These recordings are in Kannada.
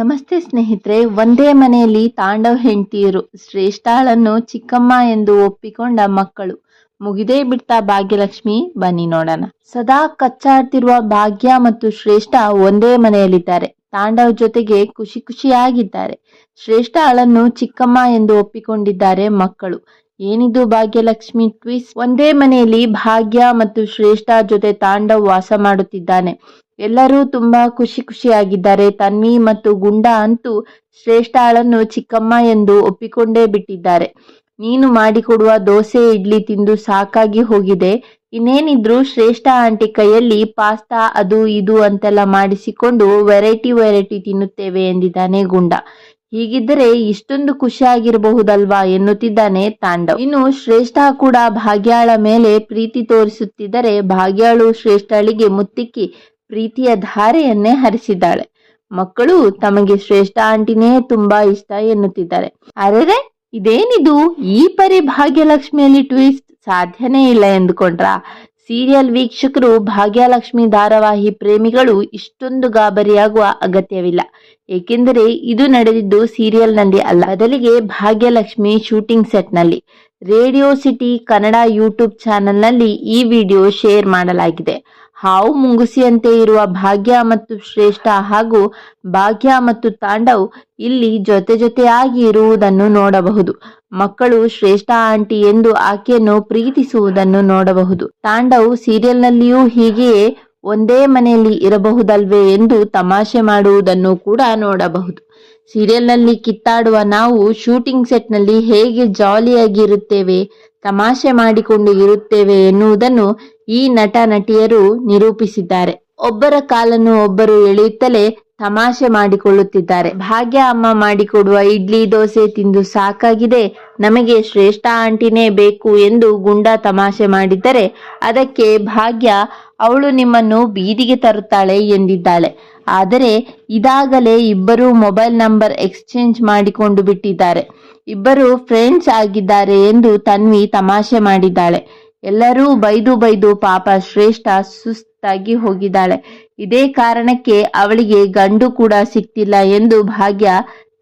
ನಮಸ್ತೆ ಸ್ನೇಹಿತರೆ, ಒಂದೇ ಮನೆಯಲ್ಲಿ ತಾಂಡವ್ ಹೆಂಡತಿಯರು. ಶ್ರೇಷ್ಠಾಳನ್ನು ಚಿಕ್ಕಮ್ಮ ಎಂದು ಒಪ್ಪಿಕೊಂಡ ಮಕ್ಕಳು. ಮುಗಿದೇ ಬಿಡ್ತಾ ಭಾಗ್ಯಲಕ್ಷ್ಮಿ, ಬನ್ನಿ ನೋಡೋಣ. ಸದಾ ಕಚ್ಚಾಡ್ತಿರುವ ಭಾಗ್ಯ ಮತ್ತು ಶ್ರೇಷ್ಠ ಒಂದೇ ಮನೆಯಲ್ಲಿದ್ದಾರೆ. ತಾಂಡವ್ ಜೊತೆಗೆ ಖುಷಿ ಖುಷಿಯಾಗಿದ್ದಾರೆ. ಶ್ರೇಷ್ಠ ಆಳನ್ನು ಚಿಕ್ಕಮ್ಮ ಎಂದು ಒಪ್ಪಿಕೊಂಡಿದ್ದಾರೆ ಮಕ್ಕಳು. ಏನಿದು ಭಾಗ್ಯಲಕ್ಷ್ಮಿ ಟ್ವಿಸ್ ಒಂದೇ ಮನೆಯಲ್ಲಿ ಭಾಗ್ಯ ಮತ್ತು ಶ್ರೇಷ್ಠ ಜೊತೆ ತಾಂಡವ್ ವಾಸ ಮಾಡುತ್ತಿದ್ದಾನೆ. ಎಲ್ಲರೂ ತುಂಬಾ ಖುಷಿ ಖುಷಿಯಾಗಿದ್ದಾರೆ. ತನ್ವಿ ಮತ್ತು ಗುಂಡ ಅಂತೂ ಶ್ರೇಷ್ಠಾಳನ್ನು ಚಿಕ್ಕಮ್ಮ ಎಂದು ಒಪ್ಪಿಕೊಂಡೇ ಬಿಟ್ಟಿದ್ದಾರೆ. ನೀನು ಮಾಡಿಕೊಡುವ ದೋಸೆ, ಇಡ್ಲಿ ತಿಂದು ಸಾಕಾಗಿ ಹೋಗಿದೆ. ಇನ್ನೇನಿದ್ರು ಶ್ರೇಷ್ಠ ಆಂಟಿ ಕೈಯಲ್ಲಿ ಪಾಸ್ತಾ, ಅದು ಇದು ಅಂತೆಲ್ಲ ಮಾಡಿಸಿಕೊಂಡು ವೆರೈಟಿ ವೆರೈಟಿ ತಿನ್ನುತ್ತೇವೆ ಎಂದಿದ್ದಾನೆ ಗುಂಡ. ಹೀಗಿದ್ದರೆ ಇಷ್ಟೊಂದು ಖುಷಿಯಾಗಿರಬಹುದಲ್ವಾ ಎನ್ನುತ್ತಿದ್ದಾನೆ ತಾಂಡವ್. ಇನ್ನು ಶ್ರೇಷ್ಠ ಕೂಡ ಭಾಗ್ಯಾಳ ಮೇಲೆ ಪ್ರೀತಿ ತೋರಿಸುತ್ತಿದ್ದರೆ ಭಾಗ್ಯಾಳು ಶ್ರೇಷ್ಠಳಿಗೆ ಮುತ್ತಿಕ್ಕಿ ಪ್ರೀತಿಯ ಧಾರೆಯನ್ನೇ ಹರಿಸಿದ್ದಾಳೆ. ಮಕ್ಕಳು ತಮಗೆ ಶ್ರೇಷ್ಠ ಆಂಟಿನೇ ತುಂಬಾ ಇಷ್ಟ ಎನ್ನುತ್ತಿದ್ದಾರೆ. ಅರೆರೆ, ಇದೇನಿದು? ಈ ಪರಿ ಭಾಗ್ಯಲಕ್ಷ್ಮಿಯಲ್ಲಿ ಟ್ವಿಸ್ಟ್ ಸಾಧ್ಯನೇ ಇಲ್ಲ ಎಂದುಕೊಂಡ್ರ? ಸೀರಿಯಲ್ ವೀಕ್ಷಕರು ಭಾಗ್ಯಲಕ್ಷ್ಮಿ ಧಾರಾವಾಹಿ ಪ್ರೇಮಿಗಳು ಇಷ್ಟೊಂದು ಗಾಬರಿಯಾಗುವ ಅಗತ್ಯವಿಲ್ಲ. ಏಕೆಂದರೆ ಇದು ನಡೆದಿದ್ದು ಸೀರಿಯಲ್ನಲ್ಲಿ ಅಲ್ಲ. ಬದಲಿಗೆ ಭಾಗ್ಯಲಕ್ಷ್ಮಿ ಶೂಟಿಂಗ್ ಸೆಟ್ನಲ್ಲಿ ರೇಡಿಯೋ ಸಿಟಿ ಕನ್ನಡ ಯೂಟ್ಯೂಬ್ ಚಾನೆಲ್ನಲ್ಲಿ ಈ ವಿಡಿಯೋ ಶೇರ್ ಮಾಡಲಾಗಿದೆ. ಹಾವು ಮುಂಗುಸಿಯಂತೆ ಇರುವ ಭಾಗ್ಯ ಮತ್ತು ಶ್ರೇಷ್ಠ ಹಾಗೂ ಭಾಗ್ಯ ಮತ್ತು ತಾಂಡವ್ ಇಲ್ಲಿ ಜೊತೆ ಜೊತೆಯಾಗಿ ಇರುವುದನ್ನು ನೋಡಬಹುದು. ಮಕ್ಕಳು ಶ್ರೇಷ್ಠ ಆಂಟಿ ಎಂದು ಆಕೆಯನ್ನು ಪ್ರೀತಿಸುವುದನ್ನು ನೋಡಬಹುದು. ತಾಂಡವ್ ಸೀರಿಯಲ್ನಲ್ಲಿಯೂ ಹೀಗೆಯೇ ಒಂದೇ ಮನೆಯಲ್ಲಿ ಇರಬಹುದಲ್ವೇ ಎಂದು ತಮಾಷೆ ಮಾಡುವುದನ್ನು ಕೂಡ ನೋಡಬಹುದು. ಸೀರಿಯಲ್ನಲ್ಲಿ ಕಿತ್ತಾಡುವ ನಾವು ಶೂಟಿಂಗ್ ಸೆಟ್ನಲ್ಲಿ ಹೇಗೆ ಜಾಲಿಯಾಗಿ ಇರುತ್ತೇವೆ ತಮಾಷೆ ಮಾಡಿಕೊಂಡು ಇರುತ್ತೇವೆ ಎನ್ನುವುದನ್ನು ಈ ನಟ ನಟಿಯರು ನಿರೂಪಿಸಿದ್ದಾರೆ. ಒಬ್ಬರ ಕಾಲನ್ನು ಒಬ್ಬರು ಎಳೆಯುತ್ತಲೇ ತಮಾಷೆ ಮಾಡಿಕೊಳ್ಳುತ್ತಿದ್ದಾರೆ. ಭಾಗ್ಯ ಅಮ್ಮ ಮಾಡಿಕೊಡುವ ಇಡ್ಲಿ, ದೋಸೆ ತಿಂದು ಸಾಕಾಗಿದೆ. ನಮಗೆ ಶ್ರೇಷ್ಠ ಆಂಟಿನೇ ಬೇಕು ಎಂದು ಗುಂಡ ತಮಾಷೆ ಮಾಡಿದ್ದರೆ ಅದಕ್ಕೆ ಭಾಗ್ಯ ಅವಳು ನಿಮ್ಮನ್ನು ಬೀದಿಗೆ ತರುತ್ತಾಳೆ ಎಂದಿದ್ದಾಳೆ. ಆದರೆ ಇದಾಗಲೇ ಇಬ್ಬರು ಮೊಬೈಲ್ ನಂಬರ್ ಎಕ್ಸ್ಚೇಂಜ್ ಮಾಡಿಕೊಂಡು ಬಿಟ್ಟಿದ್ದಾರೆ. ಇಬ್ಬರು ಫ್ರೆಂಡ್ಸ್ ಆಗಿದ್ದಾರೆ ಎಂದು ತನ್ವಿ ತಮಾಷೆ ಮಾಡಿದ್ದಾಳೆ. ಎಲ್ಲರೂ ಬೈದು ಬೈದು ಪಾಪ ಶ್ರೇಷ್ಠ ಸುಸ್ತಾಗಿ ಹೋಗಿದ್ದಾಳೆ. ಇದೇ ಕಾರಣಕ್ಕೆ ಅವಳಿಗೆ ಗಂಡು ಕೂಡ ಸಿಕ್ತಿಲ್ಲ ಎಂದು ಭಾಗ್ಯ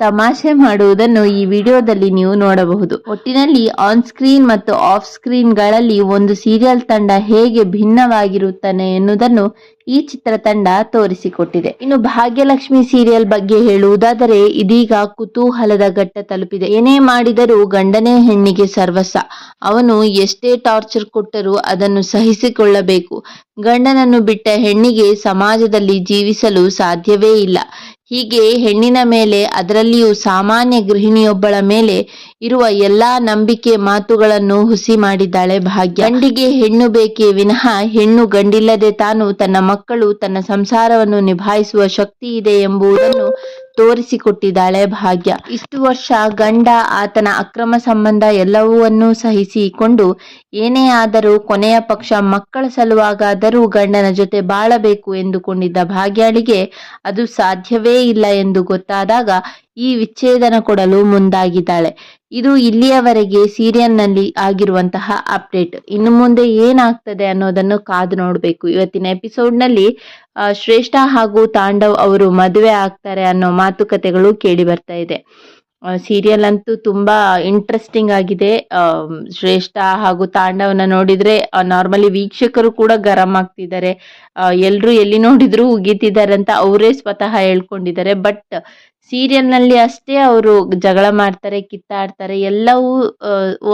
ತಮಾಷೆ ಮಾಡುವುದನ್ನು ಈ ವಿಡಿಯೋದಲ್ಲಿ ನೀವು ನೋಡಬಹುದು. ಒಟ್ಟಿನಲ್ಲಿ ಆನ್ ಸ್ಕ್ರೀನ್ ಮತ್ತು ಆಫ್ ಸ್ಕ್ರೀನ್ಗಳಲ್ಲಿ ಒಂದು ಸೀರಿಯಲ್ ತಂಡ ಹೇಗೆ ಭಿನ್ನವಾಗಿರುತ್ತಾನೆ ಎನ್ನುವುದನ್ನು ಈ ಚಿತ್ರತಂಡ ತೋರಿಸಿಕೊಟ್ಟಿದೆ. ಇನ್ನು ಭಾಗ್ಯಲಕ್ಷ್ಮಿ ಸೀರಿಯಲ್ ಬಗ್ಗೆ ಹೇಳುವುದಾದರೆ, ಇದೀಗ ಕುತೂಹಲದ ಘಟ್ಟ ತಲುಪಿದೆ. ಏನೇ ಮಾಡಿದರೂ ಗಂಡನೇ ಹೆಣ್ಣಿಗೆ ಸರ್ವಸ ಅವನು ಎಷ್ಟೇ ಟಾರ್ಚರ್ ಕೊಟ್ಟರೂ ಅದನ್ನು ಸಹಿಸಿಕೊಳ್ಳಬೇಕು. ಗಂಡನನ್ನು ಬಿಟ್ಟ ಹೆಣ್ಣಿಗೆ ಸಮಾಜದಲ್ಲಿ ಜೀವಿಸಲು ಸಾಧ್ಯವೇ ಇಲ್ಲ. ಹೀಗೆ ಹೆಣ್ಣಿನ ಮೇಲೆ, ಅದರಲ್ಲಿಯೂ ಸಾಮಾನ್ಯ ಗೃಹಿಣಿಯೊಬ್ಬಳ ಮೇಲೆ ಇರುವ ಎಲ್ಲಾ ನಂಬಿಕೆ ಮಾತುಗಳನ್ನು ಹುಸಿ ಮಾಡಿದ್ದಾಳೆ ಭಾಗ್ಯ. ಗಂಡಿಗೆ ಹೆಣ್ಣು ಬೇಕೇ ವಿನಃ ಹೆಣ್ಣು ಗಂಡಿಲ್ಲದೆ ತಾನು ತನ್ನ ಮಕ್ಕಳು ತನ್ನ ಸಂಸಾರವನ್ನು ನಿಭಾಯಿಸುವ ಶಕ್ತಿ ಇದೆ ಎಂಬುದನ್ನು ತೋರಿಸಿಕೊಟ್ಟಿದ್ದಾಳೆ ಭಾಗ್ಯ. ಇಷ್ಟು ವರ್ಷ ಗಂಡ, ಆತನ ಅಕ್ರಮ ಸಂಬಂಧ ಎಲ್ಲವನ್ನೂ ಸಹಿಸಿಕೊಂಡು ಏನೇ ಆದರೂ ಕೊನೆಯ ಪಕ್ಷ ಮಕ್ಕಳ ಸಲುವಾಗಾದರೂ ಗಂಡನ ಜೊತೆ ಬಾಳಬೇಕು ಎಂದುಕೊಂಡಿದ್ದ ಭಾಗ್ಯಾಳಿಗೆ ಅದು ಸಾಧ್ಯವೇ ಇಲ್ಲ ಎಂದು ಗೊತ್ತಾದಾಗ ಈ ವಿಚ್ಛೇದನ ಕೊಡಲು ಮುಂದಾಗಿದ್ದಾಳೆ. ಇದು ಇಲ್ಲಿಯವರೆಗೆ ಸೀರಿಯಲ್ನಲ್ಲಿ ಆಗಿರುವಂತಹ ಅಪ್ಡೇಟ್. ಇನ್ನು ಮುಂದೆ ಏನಾಗ್ತದೆ ಅನ್ನೋದನ್ನು ಕಾದು ನೋಡಬೇಕು. ಇವತ್ತಿನ ಎಪಿಸೋಡ್ನಲ್ಲಿ ಶ್ರೇಷ್ಠ ಹಾಗೂ ತಾಂಡವ್ ಅವರು ಮದುವೆ ಆಗ್ತಾರೆ ಅನ್ನೋ ಮಾತುಕತೆಗಳು ಕೇಳಿ ಬರ್ತಾ ಇದೆ. ಸೀರಿಯಲ್ ಅಂತೂ ತುಂಬಾ ಇಂಟ್ರೆಸ್ಟಿಂಗ್ ಆಗಿದೆ. ಶ್ರೇಷ್ಠ ಹಾಗೂ ತಾಂಡವನ ನೋಡಿದ್ರೆ ನಾರ್ಮಲಿ ವೀಕ್ಷಕರು ಕೂಡ ಗರಂ ಆಗ್ತಿದ್ದಾರೆ. ಎಲ್ರು ಎಲ್ಲಿ ನೋಡಿದ್ರು ಉಗಿತಿದ್ದಾರೆ ಅಂತ ಅವರೇ ಸ್ವತಃ ಹೇಳ್ಕೊಂಡಿದ್ದಾರೆ. ಬಟ್ ಸೀರಿಯಲ್ನಲ್ಲಿ ಅಷ್ಟೇ ಅವರು ಜಗಳ ಮಾಡ್ತಾರೆ, ಕಿತ್ತಾಡ್ತಾರೆ, ಎಲ್ಲವೂ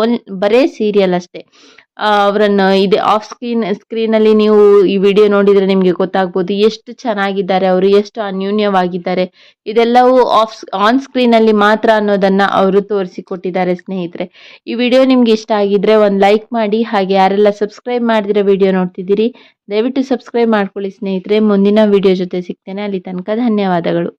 ಒನ್ ಬರೇ ಸೀರಿಯಲ್ ಅಷ್ಟೇ. ಅವರನ್ನು ಇದೆ ಆಫ್ ಸ್ಕ್ರೀನ್ ಸ್ಕ್ರೀನಲ್ಲಿ ನೀವು ಈ ವಿಡಿಯೋ ನೋಡಿದರೆ ನಿಮಗೆ ಗೊತ್ತಾಗ್ಬೋದು ಎಷ್ಟು ಚೆನ್ನಾಗಿದ್ದಾರೆ ಅವರು, ಎಷ್ಟು ಅನ್ಯೂನ್ಯವಾಗಿದ್ದಾರೆ. ಇದೆಲ್ಲವೂ ಆಫ್ ಆನ್ ಸ್ಕ್ರೀನಲ್ಲಿ ಮಾತ್ರ ಅನ್ನೋದನ್ನು ಅವರು ತೋರಿಸಿಕೊಟ್ಟಿದ್ದಾರೆ ಸ್ನೇಹಿತರೆ. ಈ ವಿಡಿಯೋ ನಿಮ್ಗೆ ಇಷ್ಟ ಆಗಿದ್ರೆ ಒಂದು ಲೈಕ್ ಮಾಡಿ, ಹಾಗೆ ಯಾರೆಲ್ಲ ಸಬ್ಸ್ಕ್ರೈಬ್ ಮಾಡಿದಿರೋ ವಿಡಿಯೋ ನೋಡ್ತಿದ್ದೀರಿ, ದಯವಿಟ್ಟು ಸಬ್ಸ್ಕ್ರೈಬ್ ಮಾಡ್ಕೊಳ್ಳಿ ಸ್ನೇಹಿತರೆ. ಮುಂದಿನ ವಿಡಿಯೋ ಜೊತೆ ಸಿಗ್ತೇನೆ. ಅಲ್ಲಿ ತನಕ ಧನ್ಯವಾದಗಳು.